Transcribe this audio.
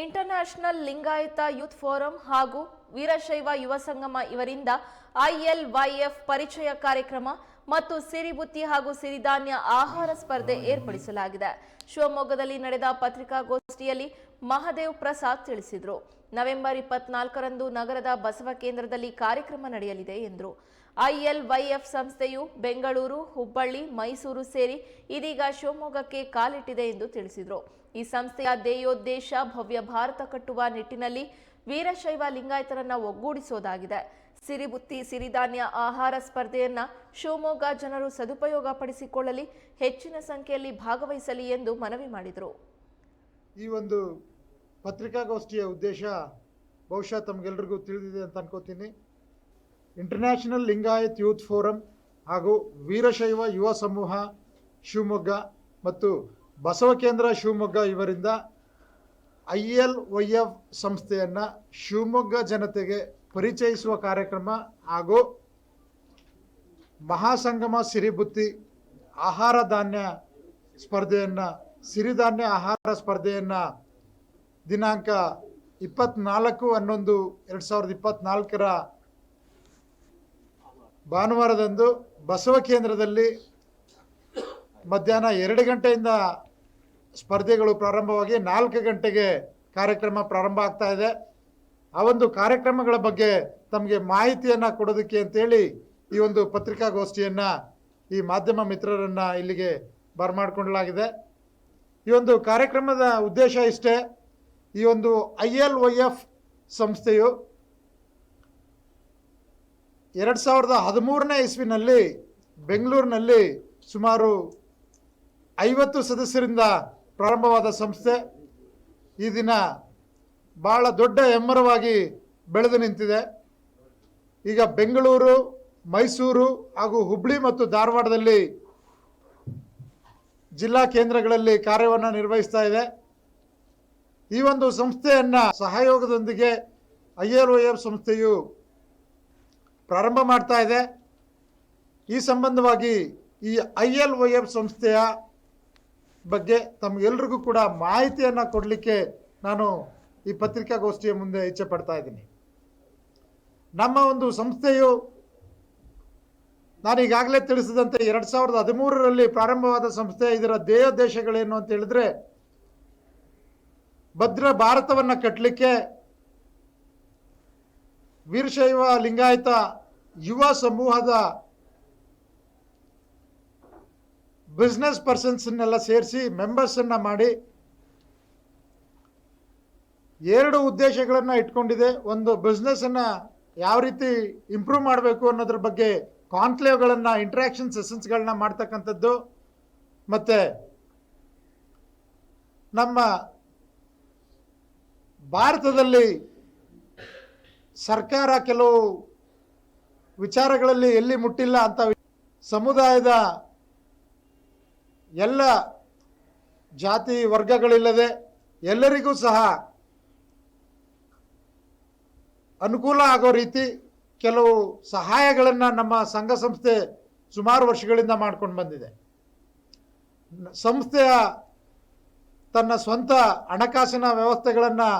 International Lingayat youth forum ಹಾಗೂ ವೀರಶೈವ ಯುವ ಸಂಗಮ ಇವರಿಂದ ಐಎಲ್ವೈಎಫ್ ಪರಿಚಯ ಕಾರ್ಯಕ್ರಮ ಮತ್ತು ಸಿರಿಬುತ್ತಿ ಹಾಗೂ ಸಿರಿಧಾನ್ಯ ಆಹಾರ ಸ್ಪರ್ಧೆ ಏರ್ಪಡಿಸಲಾಗಿದೆ. ಶಿವಮೊಗ್ಗದಲ್ಲಿ ನಡೆದ ಪತ್ರಿಕಾಗೋಷ್ಠಿಯಲ್ಲಿ ಮಹದೇವ್ ಪ್ರಸಾದ್ ತಿಳಿಸಿದರು. ನವೆಂಬರ್ ಇಪ್ಪತ್ನಾಲ್ಕರಂದು ನಗರದ ಬಸವ ಕೇಂದ್ರದಲ್ಲಿ ಕಾರ್ಯಕ್ರಮ ನಡೆಯಲಿದೆ ಎಂದರು. ಐಎಲ್ವೈಎಫ್ ಸಂಸ್ಥೆಯು ಬೆಂಗಳೂರು, ಹುಬ್ಬಳ್ಳಿ, ಮೈಸೂರು ಸೇರಿ ಇದೀಗ ಶಿವಮೊಗ್ಗಕ್ಕೆ ಕಾಲಿಟ್ಟಿದೆ ಎಂದು ತಿಳಿಸಿದರು. ಈ ಸಂಸ್ಥೆಯ ಧ್ಯೇಯೋದ್ದೇಶ ಭವ್ಯ ಭಾರತ ಕಟ್ಟುವ ನಿಟ್ಟಿನಲ್ಲಿ ವೀರಶೈವ ಲಿಂಗಾಯತರನ್ನ ಒಗ್ಗೂಡಿಸೋದಾಗಿದೆ. ಸಿರಿಬುತ್ತಿ ಸಿರಿಧಾನ್ಯ ಆಹಾರ ಸ್ಪರ್ಧೆಯನ್ನ ಶಿವಮೊಗ್ಗ ಜನರು ಸದುಪಯೋಗ ಪಡಿಸಿಕೊಳ್ಳಲಿ ಹೆಚ್ಚಿನ ಸಂಖ್ಯೆಯಲ್ಲಿ ಭಾಗವಹಿಸಲಿ ಎಂದು ಮನವಿ ಮಾಡಿದರು. ಈ ಒಂದು ಪತ್ರಿಕಾಗೋಷ್ಠಿಯ ಉದ್ದೇಶ ಬಹುಶಃ ತಮಗೆಲ್ರಿಗೂ ತಿಳಿದಿದೆ ಅಂತ ಅನ್ಕೋತೀನಿ. ಇಂಟರ್ನ್ಯಾಷನಲ್ ಲಿಂಗಾಯತ್ ಯೂತ್ ಫೋರಂ ಹಾಗೂ ವೀರಶೈವ ಯುವ ಸಮೂಹ, ಶಿವಮೊಗ್ಗ ಮತ್ತು ಬಸವ ಕೇಂದ್ರ ಶಿವಮೊಗ್ಗ ಇವರಿಂದ ಐ ಎಲ್ ವೈ ಎಫ್ ಸಂಸ್ಥೆಯನ್ನು ಶಿವಮೊಗ್ಗ ಜನತೆಗೆ ಪರಿಚಯಿಸುವ ಕಾರ್ಯಕ್ರಮ ಹಾಗೂ ಮಹಾಸಂಗಮ ಸಿರಿಬುತ್ತಿ ಆಹಾರ ಧಾನ್ಯ ಸ್ಪರ್ಧೆಯನ್ನು, ಸಿರಿಧಾನ್ಯ ಆಹಾರ ಸ್ಪರ್ಧೆಯನ್ನು ದಿನಾಂಕ ಇಪ್ಪತ್ನಾಲ್ಕು ಹನ್ನೊಂದು ಎರಡು ಸಾವಿರದ ಇಪ್ಪತ್ನಾಲ್ಕರ ಭಾನುವಾರದಂದು ಬಸವ ಕೇಂದ್ರದಲ್ಲಿ ಮಧ್ಯಾಹ್ನ ಎರಡು ಗಂಟೆಯಿಂದ ಸ್ಪರ್ಧೆಗಳು ಪ್ರಾರಂಭವಾಗಿ ನಾಲ್ಕು ಗಂಟೆಗೆ ಕಾರ್ಯಕ್ರಮ ಪ್ರಾರಂಭ ಆಗ್ತಾ ಇದೆ. ಆ ಒಂದು ಕಾರ್ಯಕ್ರಮಗಳ ಬಗ್ಗೆ ತಮಗೆ ಮಾಹಿತಿಯನ್ನು ಕೊಡೋದಕ್ಕೆ ಅಂತೇಳಿ ಈ ಒಂದು ಪತ್ರಿಕಾಗೋಷ್ಠಿಯನ್ನು ಈ ಮಾಧ್ಯಮ ಮಿತ್ರರನ್ನು ಇಲ್ಲಿಗೆ ಬರಮಾಡಿಕೊಳ್ಳಲಾಗಿದೆ ಈ ಒಂದು ಕಾರ್ಯಕ್ರಮದ ಉದ್ದೇಶ ಇಷ್ಟೇ. ಈ ಒಂದು ಐ ಎಲ್ ವೈ ಎಫ್ ಸಂಸ್ಥೆಯು ಎರಡು ಸಾವಿರದ ಹದಿಮೂರನೇ ಇಸ್ವಿನಲ್ಲಿ ಬೆಂಗಳೂರಿನಲ್ಲಿ ಸುಮಾರು ಐವತ್ತು ಸದಸ್ಯರಿಂದ ಪ್ರಾರಂಭವಾದ ಸಂಸ್ಥೆ. ಈ ದಿನ ಭಾಳ ದೊಡ್ಡ ಹೆಮ್ಮರವಾಗಿ ಬೆಳೆದು ನಿಂತಿದೆ. ಈಗ ಬೆಂಗಳೂರು, ಮೈಸೂರು ಹಾಗೂ ಹುಬ್ಬಳ್ಳಿ ಮತ್ತು ಧಾರವಾಡದಲ್ಲಿ ಜಿಲ್ಲಾ ಕೇಂದ್ರಗಳಲ್ಲಿ ಕಾರ್ಯವನ್ನು ನಿರ್ವಹಿಸ್ತಾ ಇದೆ. ಈ ಒಂದು ಸಂಸ್ಥೆಯನ್ನ ಸಹಯೋಗದೊಂದಿಗೆ ಐ ಎಲ್ ಒ ಎಫ್ ಸಂಸ್ಥೆಯು ಪ್ರಾರಂಭ ಮಾಡ್ತಾ ಇದೆ. ಈ ಸಂಬಂಧವಾಗಿ ಈ ಐ ಎಲ್ ಒ ಎಫ್ ಸಂಸ್ಥೆಯ ಬಗ್ಗೆ ತಮಗೆಲ್ರಿಗೂ ಕೂಡ ಮಾಹಿತಿಯನ್ನು ಕೊಡಲಿಕ್ಕೆ ನಾನು ಈ ಪತ್ರಿಕಾಗೋಷ್ಠಿಯ ಮುಂದೆ ಇಚ್ಛೆ ಪಡ್ತಾ ಇದ್ದೀನಿ. ನಮ್ಮ ಒಂದು ಸಂಸ್ಥೆಯು ನಾನು ಈಗಾಗಲೇ ತಿಳಿಸಿದಂತೆ ಎರಡು ಸಾವಿರದ ಹದಿಮೂರರಲ್ಲಿ ಪ್ರಾರಂಭವಾದ ಸಂಸ್ಥೆ, ಇದರ ಧ್ಯೇಯೋದ್ದೇಶಗಳೇನು ಅಂತ ಹೇಳಿದ್ರೆ ಭದ್ರ ಭಾರತವನ್ನು ಕಟ್ಟಲಿಕ್ಕೆ ವೀರಶೈವ ಲಿಂಗಾಯತ ಯುವ ಸಮೂಹದ ಬಿಸ್ನೆಸ್ ಪರ್ಸನ್ಸ್ನೆಲ್ಲ ಸೇರಿಸಿ ಮೆಂಬರ್ಸನ್ನು ಮಾಡಿ ಎರಡು ಉದ್ದೇಶಗಳನ್ನು ಇಟ್ಕೊಂಡಿದೆ. ಒಂದು ಬಿಸ್ನೆಸ್ಸನ್ನು ಯಾವ ರೀತಿ ಇಂಪ್ರೂವ್ ಮಾಡಬೇಕು ಅನ್ನೋದ್ರ ಬಗ್ಗೆ ಕಾನ್ಕ್ಲೇವ್ಗಳನ್ನು ಇಂಟ್ರಾಕ್ಷನ್ ಸೆಷನ್ಸ್ಗಳನ್ನ ಮಾಡ್ತಕ್ಕಂಥದ್ದು. ಮತ್ತು ನಮ್ಮ ಭಾರತದಲ್ಲಿ ಸರ್ಕಾರ ಕೆಲವು ವಿಚಾರಗಳಲ್ಲಿ ಎಲ್ಲಿ ಮುಟ್ಟಿಲ್ಲ ಅಂತ ಸಮುದಾಯದ ಎಲ್ಲ ಜಾತಿ ವರ್ಗಗಳಿಲ್ಲದೆ ಎಲ್ಲರಿಗೂ ಸಹ ಅನುಕೂಲ ಆಗೋ ರೀತಿ ಕೆಲವು ಸಹಾಯಗಳನ್ನು ನಮ್ಮ ಸಂಘ ಸಂಸ್ಥೆ ಸುಮಾರು ವರ್ಷಗಳಿಂದ ಮಾಡ್ಕೊಂಡು ಬಂದಿದೆ. ಸಂಸ್ಥೆಯ ತನ್ನ ಸ್ವಂತ ಹಣಕಾಸಿನ ವ್ಯವಸ್ಥೆಗಳನ್ನು